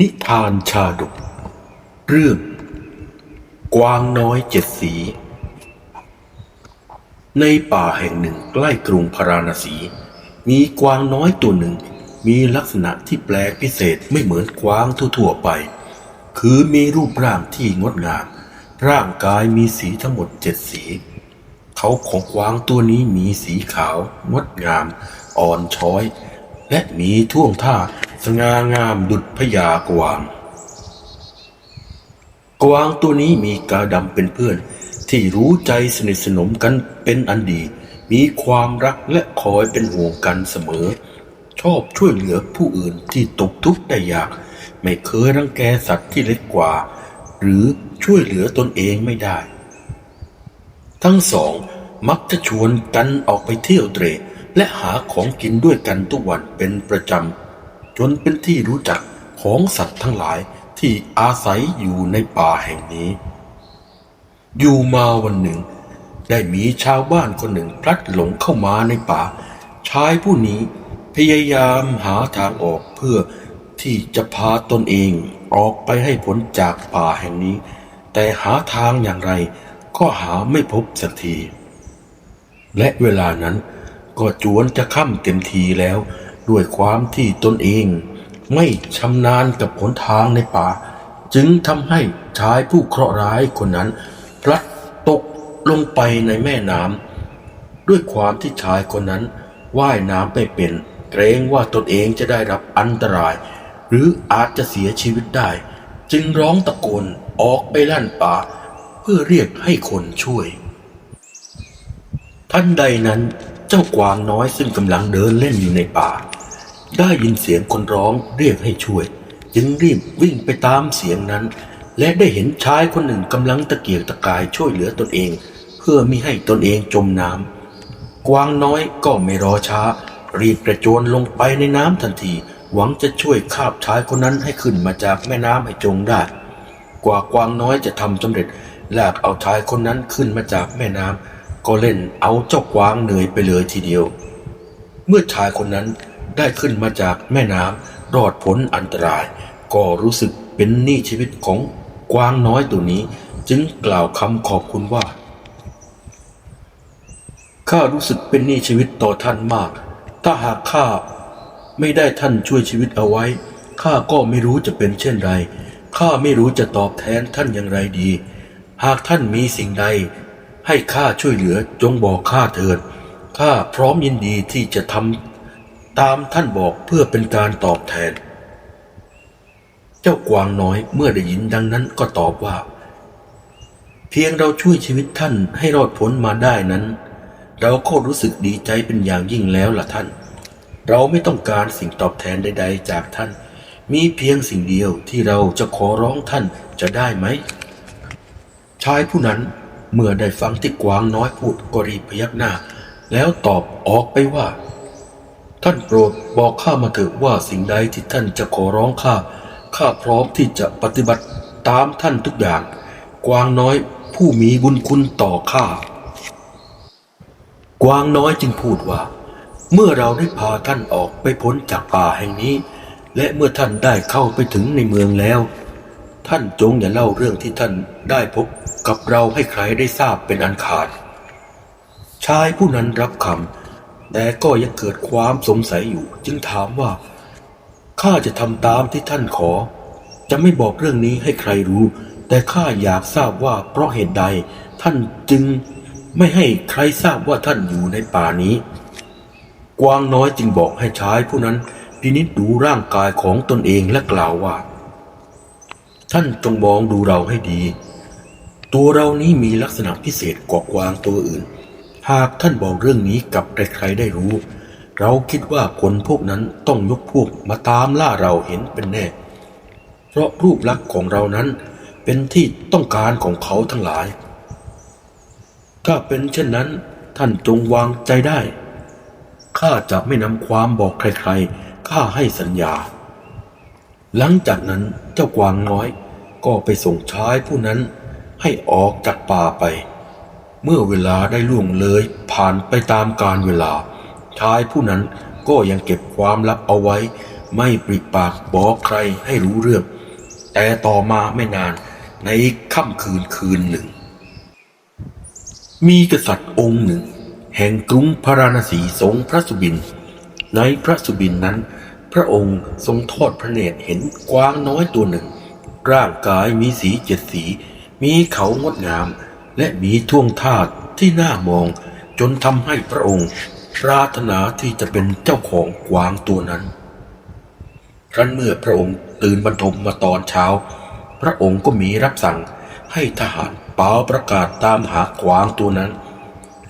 นิทานชาดก เรื่อง กวางน้อยเจ็ดสี ในป่าแห่งหนึ่งใกล้กรุงพาราณสี มีกวางน้อยตัวหนึ่ง มีลักษณะที่แปลกพิเศษไม่เหมือนกวางทั่วๆไป คือมีรูปร่างที่งดงาม ร่างกายมีสีทั้งหมดเจ็ดสี เขาของกวางตัวนี้มีสีขาว งดงาม อ่อนช้อย และมีท่วงท่า สง่างามดุจพญากวาง กวางตัวนี้มีกาดำเป็นเพื่อน ที่รู้ใจสนิทสนมกันเป็นอันดี มีความรักและคอยเป็นห่วงกันเสมอ ชอบช่วยเหลือผู้อื่นที่ตกทุกข์ได้ยาก ไม่เคยรังแกสัตว์ที่เล็กกว่า หรือช่วยเหลือตนเองไม่ได้ ทั้งสองมักจะชวนกันออกไปเที่ยวเตร่และหาของกินด้วยกันทุกวันเป็นประจำ จนเป็นที่รู้จักของสัตว์ทั้งหลายที่อาศัยอยู่ในป่าแห่งนี้ อยู่มาวันหนึ่ง ได้มีชาวบ้านคนหนึ่งพลัดหลงเข้ามาในป่า ชายผู้นี้พยายามหาทางออกเพื่อที่จะพาตนเองออกไปให้พ้นจากป่าแห่งนี้ แต่หาทางอย่างไรก็หาไม่พบสักที และเวลานั้นก็จวนจะค่ำเต็มทีแล้ว ด้วยความที่ตนเอง ไม่ชำนาญกับหนทางในป่า จึงทำให้ชายผู้เคราะห์ร้ายคนนั้น พลัดตกลงไปในแม่น้ำด้วยความที่ชายคนนั้นว่ายน้ำไม่เป็น เกรงว่าตนเองจะได้รับอันตราย หรืออาจจะเสียชีวิตได้ จึงร้องตะโกนออกไปลั่นป่า เพื่อเรียกให้คนช่วยทันใดนั้นเจ้ากวางน้อยซึ่งกำลังเดินเล่นอยู่ในป่า ได้ยินเสียงคนร้องเรียกให้ช่วย จึงรีบวิ่งไปตามเสียงนั้น และได้เห็นชายคนหนึ่งกำลังตะเกียกตะกายช่วยเหลือตนเอง เพื่อมิให้ตนเองจมน้ำกวางน้อยก็ไม่รอช้า รีบกระโจนลงไปในน้ำทันที หวังจะช่วยคาบชายคนนั้นให้ขึ้นมาจากแม่น้ำให้จงได้ กว่ากวางน้อยจะทำสำเร็จลากเอาชายคนนั้นขึ้นมาจากแม่น้ำก็เล่นเอาเจ้ากวางเหนื่อยไปเลยทีเดียว เมื่อชายคนนั้น ได้ขึ้นมาจากแม่น้ำรอดพ้นอันตราย ก็รู้สึกเป็นหนี้ชีวิตของกวางน้อยตัวนี้ จึงกล่าวคำขอบคุณว่าข้ารู้สึกเป็นหนี้ชีวิตต่อท่านมาก ถ้าหากข้าไม่ได้ท่านช่วยชีวิตเอาไว้ ข้าก็ไม่รู้จะเป็นเช่นไร ข้าไม่รู้จะตอบแทนท่านอย่างไรดี หากท่านมีสิ่งใด ให้ข้าช่วยเหลือจงบอกข้าเถิด ข้าพร้อมยินดีที่จะทำ ตามท่านบอกเพื่อเป็นการตอบแทน เจ้ากวางน้อยเมื่อได้ยินดังนั้นก็ตอบว่า เพียงเราช่วยชีวิตท่านให้รอดพ้นมาได้นั้น เราก็รู้สึกดีใจเป็นอย่างยิ่งแล้วล่ะท่าน เราไม่ต้องการสิ่งตอบแทนใด ๆ จากท่าน มีเพียงสิ่งเดียวที่เราจะขอร้องท่านจะได้ไหมชายผู้นั้นเมื่อได้ฟังที่กวางน้อยพูดก็รีบพยักหน้า แล้วตอบออกไปว่า ท่านโปรดบอกข้ามาเถิดว่าสิ่งใดที่ท่านจะขอร้องข้า ข้าพร้อมที่จะปฏิบัติตามท่านทุกอย่าง กวางน้อยผู้มีบุญคุณต่อข้า กวางน้อยจึงพูดว่า เมื่อเราได้พาท่านออกไปพ้นจากป่าแห่งนี้ และเมื่อท่านได้เข้าไปถึงในเมืองแล้ว ท่านจงอย่าเล่าเรื่องที่ท่านได้พบกับเราให้ใครได้ทราบเป็นอันขาด ชายผู้นั้นรับคำ แต่ก็ยังเกิดความสงสัยอยู่ จึงถามว่าข้าจะทำตามที่ท่านขอ จะไม่บอกเรื่องนี้ให้ใครรู้ แต่ข้าอยากทราบว่าเพราะเหตุใด ท่านจึงไม่ให้ใครทราบว่าท่านอยู่ในป่านี้ กวางน้อยจึงบอกให้ชายผู้นั้นพินิจดูร่างกายของตนเองและกล่าวว่า ท่านจงมองดูเราให้ดี ตัวเรานี้มีลักษณะพิเศษกว่ากวางตัวอื่น หากท่านบอกเรื่องนี้กับใครๆได้รู้ เราคิดว่าคนพวกนั้นต้องยกพวกมาตามล่าเราเห็นเป็นแน่ เพราะรูปลักษณ์ของเรานั้นเป็นที่ต้องการของเขาทั้งหลาย ถ้าเป็นเช่นนั้นท่านจงวางใจได้ ข้าจะไม่นำความบอกใครๆ ข้าให้สัญญา หลังจากนั้นเจ้ากวางน้อยก็ไปส่งชายผู้นั้นให้ออกจากป่าไป เมื่อเวลาได้ล่วงเลยผ่านไปตามกาลเวลา ชายผู้นั้นก็ยังเก็บความลับเอาไว้ ไม่ปริปากบอกใครให้รู้เรื่อง แต่ต่อมาไม่นานในค่ำคืนคืนหนึ่ง มีกษัตริย์องค์หนึ่ง แห่งกรุงพาราณสีทรงพระสุบิน ในพระสุบินนั้น พระองค์ทรงทอดพระเนตรเห็นกวางน้อยตัวหนึ่ง ร่างกายมีสีเจ็ดสี มีเขางดงาม และมีท่วงท่าที่น่ามองจนทำให้พระองค์ปรารถนาที่จะเป็นเจ้าของกวางตัวนั้น ครั้นเมื่อพระองค์ตื่นบรรทมมาตอนเช้า พระองค์ก็มีรับสั่งให้ทหารเป่าประกาศตามหากวางตัวนั้น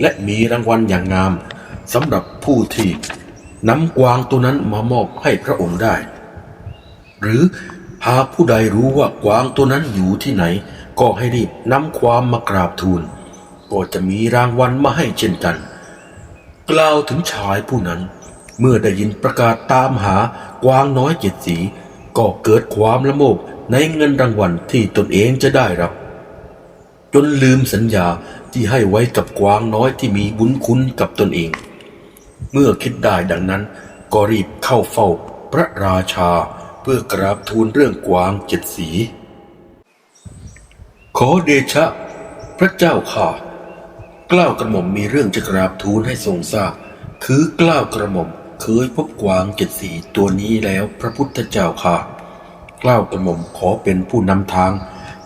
และมีรางวัลอย่างงามสำหรับผู้ที่นำกวางตัวนั้นมามอบให้พระองค์ได้ หรือหากผู้ใดรู้ว่ากวางตัวนั้นอยู่ที่ไหน ก็ให้รีบนำความมากราบทูลก็จะมีรางวัลมาให้เช่นกัน กล่าวถึงชายผู้นั้น เมื่อได้ยินประกาศตามหากวางน้อยเจ็ดสี ก็เกิดความละโมบในเงินรางวัลที่ตนเองจะได้รับ จนลืมสัญญาที่ให้ไว้กับกวางน้อยที่มีบุญคุณกับตนเอง เมื่อคิดได้ดังนั้น ก็รีบเข้าเฝ้าพระราชาเพื่อกราบทูลเรื่องกวางเจ็ดสี ขอเดชะ พระเจ้าค่ะ กล้าวกระหม่อมมีเรื่องจะกราบทูลให้ทรงทราบ คือกล้าวกระหม่อมเคยพบกวางเจ็ดสีตัวนี้แล้วพระพุทธเจ้าค่ะ กล้าวกระหม่อมขอเป็นผู้นำทาง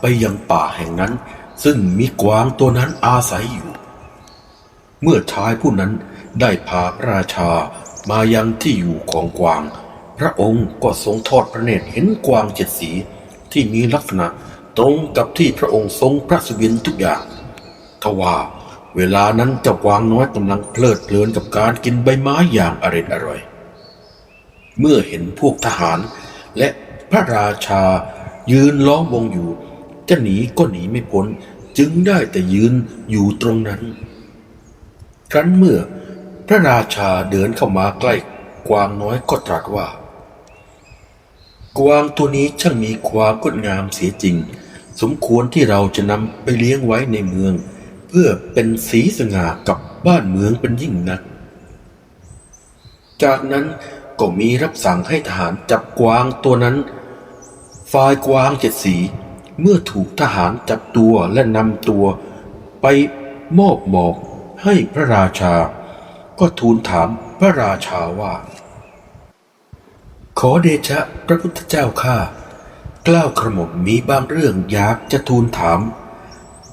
ไปยังป่าแห่งนั้น ซึ่งมีกวางตัวนั้นอาศัยอยู่ เมื่อชายผู้นั้นได้พาพระราชามายังที่อยู่ของกวาง พระองค์ก็ทรงทอดพระเนตรเห็นกวางเจ็ดสีที่มีลักษณะ ตรงกับที่พระองค์ทรงพระสุบินทุกอย่างทว่าเวลานั้นเจ้ากวางน้อยกำลังเพลิดเพลินกับการกินใบไม้อย่างอร็ดอร่อย เมื่อเห็นพวกทหารและพระราชายืนล้อมวงอยู่ จะหนีก็หนีไม่พ้นจึงได้แต่ยืนอยู่ตรงนั้น ครั้นเมื่อพระราชาเดินเข้ามาใกล้กวางน้อยก็ตรัสว่า กวางตัวนี้ช่างมีความงดงามเสียจริง สมควรที่เราจะนำไปเลี้ยงไว้ในเมือง เพื่อเป็นสีสง่ากับบ้านเมืองเป็นยิ่งนัก จากนั้นก็มีรับสั่งให้ทหารจับกวางตัวนั้นฝ่ายกวางเจ็ดสี เมื่อถูกทหารจับตัวและนำตัว ไปมอบหมอกให้พระราชา ก็ทูลถามพระราชาว่า ขอเดชะพระพุทธเจ้าข้า กล้าวกระหม่อมมีบางเรื่องอยากจะทูลถาม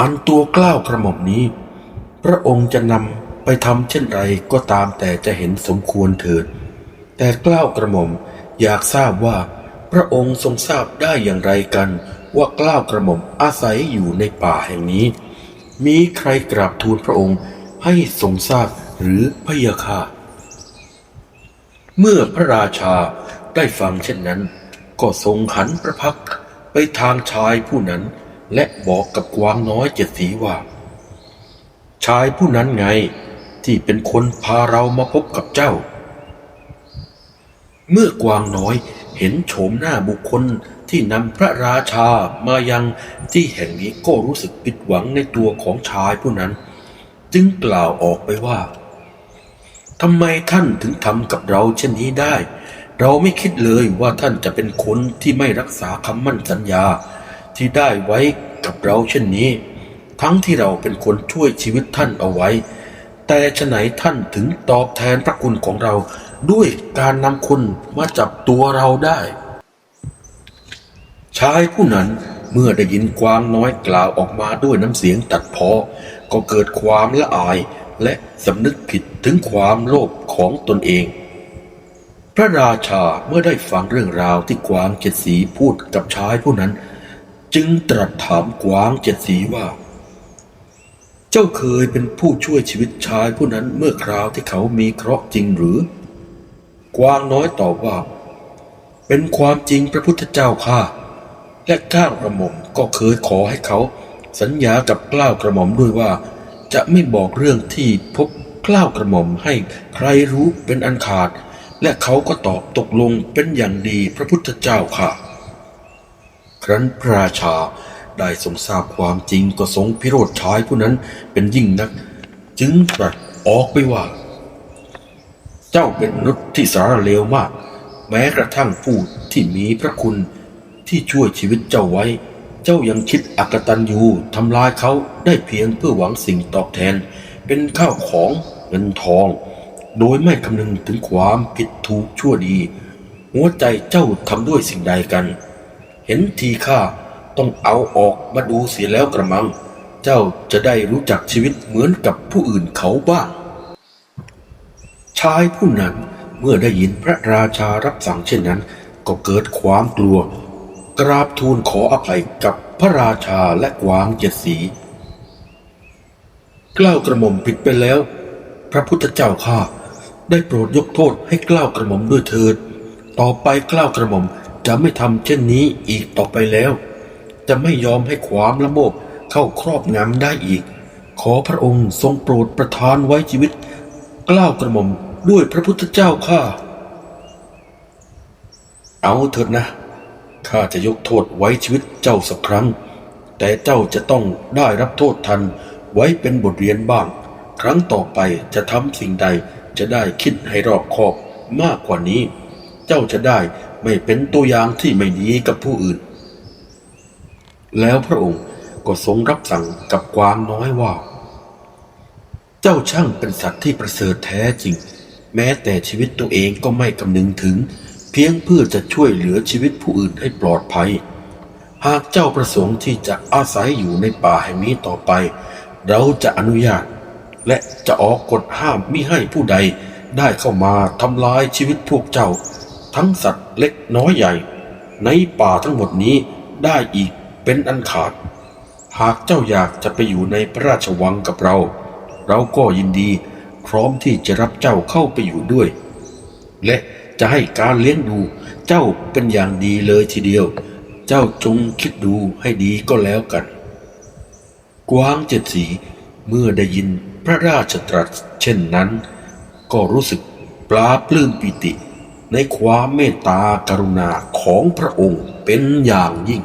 อันตัวกล้าวกระหม่อมนี้ พระองค์จะนำไปทำเช่นไรก็ตามแต่จะเห็นสมควรเถิด แต่กล้าวกระหม่อมอยากทราบว่า พระองค์ทรงทราบได้อย่างไรกัน ว่ากล้าวกระหม่อมอาศัยอยู่ในป่าแห่งนี้ มีใครกราบทูลพระองค์ให้ทรงทราบหรือพะยาค่ะเมื่อพระราชาได้ฟังเช่นนั้น ก็ทรงหันพระพักไปทางชายผู้นั้น และบอกกับกวางน้อยเจ็ดสีว่า ชายผู้นั้นไงที่เป็นคนพาเรามาพบกับเจ้า เมื่อกวางน้อยเห็นโฉมหน้าบุคคลที่นำพระราชามายังที่แห่งนี้ก็รู้สึกผิดหวังในตัวของชายผู้นั้น จึงกล่าวออกไปว่าทำไมท่านถึงทำกับเราเช่นนี้ได้ เราไม่คิดเลยว่าท่านจะเป็นคนที่ไม่รักษาคำมั่นสัญญาที่ได้ไว้กับเราเช่นนี้ ทั้งที่เราเป็นคนช่วยชีวิตท่านเอาไว้ แต่ฉะไหนท่านถึงตอบแทนพระคุณของเราด้วยการนำคนมาจับตัวเราได้ ชายผู้นั้นเมื่อได้ยินกวางน้อยกล่าวออกมาด้วยน้ำเสียงตัดเพอ ก็เกิดความละอายและสำนึกผิดถึงความโลภของตนเอง พระราชาเมื่อได้ฟังเรื่องราวที่กวางเจ็ดสีพูดกับชายผู้นั้น จึงตรัสถามกวางเจ็ดสีว่า เจ้าเคยเป็นผู้ช่วยชีวิตชายผู้นั้นเมื่อคราวที่เขามีเคราะห์จริงหรือ กวางน้อยตอบว่า เป็นความจริงพระพุทธเจ้าค่ะ และก้าวกระหม่อมก็เคยขอให้เขา สัญญากับกล้าวกระหม่อมด้วยว่า จะไม่บอกเรื่องที่พบกล้าวกระหม่อมให้ใครรู้เป็นอันขาด และเขาก็ตอบตกลงเป็นอย่างดีพระพุทธเจ้าค่ะ ครั้นพระราชาได้ทรงทราบความจริงก็ทรงพิโรธชายผู้นั้นเป็นยิ่งนัก จึงตรัสออกไปว่า เจ้าเป็นมนุษย์ที่สารเลวมาก แม้กระทั่งผู้ที่มีพระคุณที่ช่วยชีวิตเจ้าไว้ เจ้ายังคิดอักตันยูทำลายเขาได้เพียงเพื่อหวังสิ่งตอบแทน เป็นข้าวของเงินทอง โดยไม่คำนึงถึงความผิดถูกชั่วดี หัวใจเจ้าทำด้วยสิ่งใดกัน เห็นทีข้าต้องเอาออกมาดูเสียแล้วกระมัง เจ้าจะได้รู้จักชีวิตเหมือนกับผู้อื่นเขาบ้างชายผู้นั้นเมื่อได้ยินพระราชารับสั่งเช่นนั้น ก็เกิดความกลัว กราบทูลขออภัยกับพระราชาและกวางเจ็ดสีกล้าวกระหม่อมผิดไปแล้ว พระพุทธเจ้าข้า ได้โปรดยกโทษให้กล้าวกระหม่อมด้วยเถิด ต่อไปกล้าวกระหม่อมจะไม่ทำเช่นนี้อีกต่อไปแล้ว จะไม่ยอมให้ความละโมบเข้าครอบงำได้อีก ขอพระองค์ทรงโปรดประทานไว้ชีวิตกล้าวกระหม่อมด้วยพระพุทธเจ้าข้าเอาเถิดนะข้าจะยกโทษไว้ชีวิตเจ้าสักครั้ง แต่เจ้าจะต้องได้รับโทษทันไว้เป็นบทเรียนบ้าง ครั้งต่อไปจะทำสิ่งใด จะได้คิดให้รอบคอบมากกว่านี้ เจ้าจะได้ไม่เป็นตัวอย่างที่ไม่ดีกับผู้อื่น แล้วพระองค์ก็ทรงรับสั่งกับกวางน้อยว่า เจ้าช่างเป็นสัตว์ที่ประเสริฐแท้จริง แม้แต่ชีวิตตัวเองก็ไม่คำนึงถึง เพียงเพื่อจะช่วยเหลือชีวิตผู้อื่นให้ปลอดภัย หากเจ้าประสงค์ที่จะอาศัยอยู่ในป่าแห่งนี้ต่อไป เราจะอนุญาต และจะออกกฎห้ามมิให้ผู้ใดได้เข้ามาทำลายชีวิตพวกเจ้า ทั้งสัตว์เล็กน้อยใหญ่ ในป่าทั้งหมดนี้ได้อีกเป็นอันขาด หากเจ้าอยากจะไปอยู่ในพระราชวังกับเรา เราก็ยินดีพร้อมที่จะรับเจ้าเข้าไปอยู่ด้วย และจะให้การเลี้ยงดูเจ้าเป็นอย่างดีเลยทีเดียว เจ้าจงคิดดูให้ดีก็แล้วกัน กวางเจ็ดสีเมื่อได้ยิน พระราชตรัสเช่นนั้น ก็รู้สึกปลาปลื้มปิติ ในความเมตตากรุณาของพระองค์เป็นอย่างยิ่ง